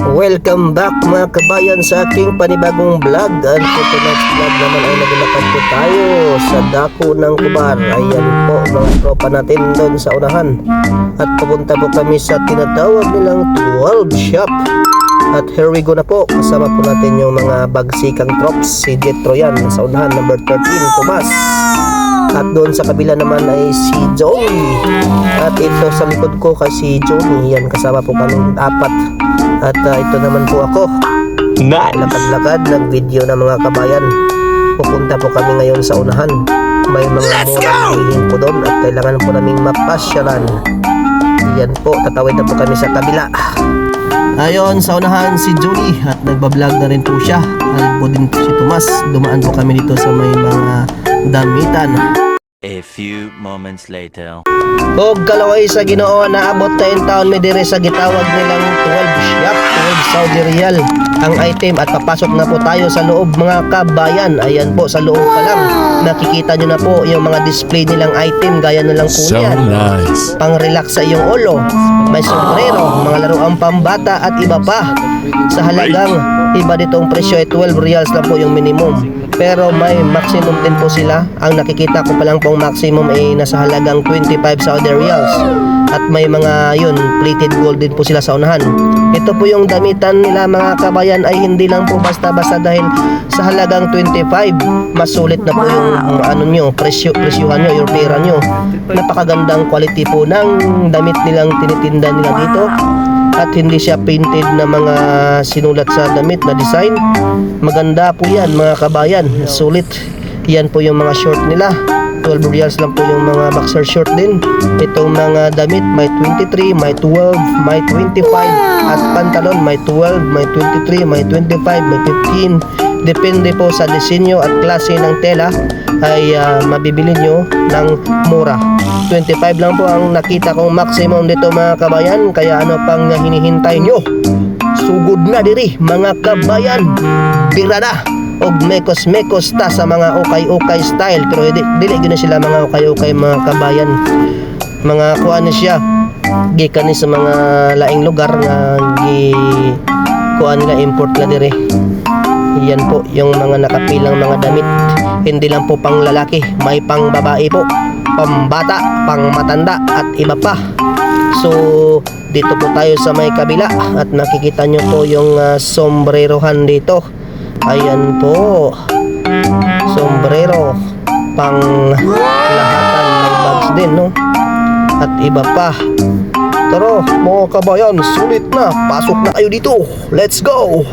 Welcome back mga kabayan sa aking panibagong vlog. At for tonight's vlog naman ay naglakad po tayo sa dako ng kubar. Ayan po mga tropa natin doon sa unahan. At pupunta po kami sa tinatawag nilang 12 shop. At here we go na po. Kasama po natin yung mga bagsikang trops. Si Jetro yan sa unahan number 13 Tomas at doon sa kabila naman ay si Joey. At ito sa likod ko kay si Joey. Yan kasama po kami apat. At ah, ito naman po ako. Lakad-lakad ng video na mga kabayan. Pupunta po kami ngayon sa unahan. May mga murang bilhin po doon at kailangan po naming mapasyalan. Yan po, tatawid na po kami sa kabila. Ayon, sa unahan si Julie at nagbablog na rin po siya. Din po si Tomas. Dumaan po kami dito sa may mga damitan. A few moments later. Og kalaway sa Ginoo naabot ta in taon mi dire sa gitawag nilang 12 shop 12 Saudi Riyal. Ang item at papasok na po tayo sa loob mga kabayan. Ayan po sa loob pa lang. Nakikita nyo na po yung mga display nilang item gaya na lang po So nice. pang relax sa iyong ulo may sombrero mga laruang pambata at iba pa. Sa halagang iba ditong presyo ay 12 reals na po yung minimum pero may maximum din po sila. Ang nakikita ko pa lang pong maximum ay nasa halagang 25 Saudi Riyals. At may mga yun plated gold din po sila sa unahan. Ito po yung damitan nila mga kabayan ay hindi lang po basta-basta dahil sa halagang 25 mas sulit na po yung ano nyo presyo, presyuhan nyo yung pera nyo. Napakagandang quality po ng damit nilang tinitinda nila dito at hindi siya painted na mga sinulat sa damit na design. Maganda po yan mga kabayan. Sulit. Yan po yung mga short nila. 12 reals lang po yung mga boxer short din. Itong mga damit may 23 may 12 may 25 at pantalon may 12 may 23 may 25 may 15 depende po sa disenyo at klase ng tela ay ah, mabibili nyo ng mura 25 lang po ang nakita kong maximum dito mga kabayan. Kaya ano pang hinihintay nyo? Sugod na diri mga kabayan. Bira na. Og mekos mekos ta sa mga ukay ukay style. Pero di, dili gyud na sila mga ukay ukay mga kabayan. Mga kuan siya. Gikan ni sa mga laing lugar nga gi kuan nila import la diri. Yan po yung mga nakapilang mga damit hindi lang po pang lalaki may pang babae po. Pambata pang matanda at iba pa. So dito po tayo sa may kabila at nakikita nyo po yung ah, sombrerohan dito. Ayan po. Sombrero pang lahatan ng bags din no? At iba pa. Tara mga kabayan sulit na. Pasok na kayo dito. Let's go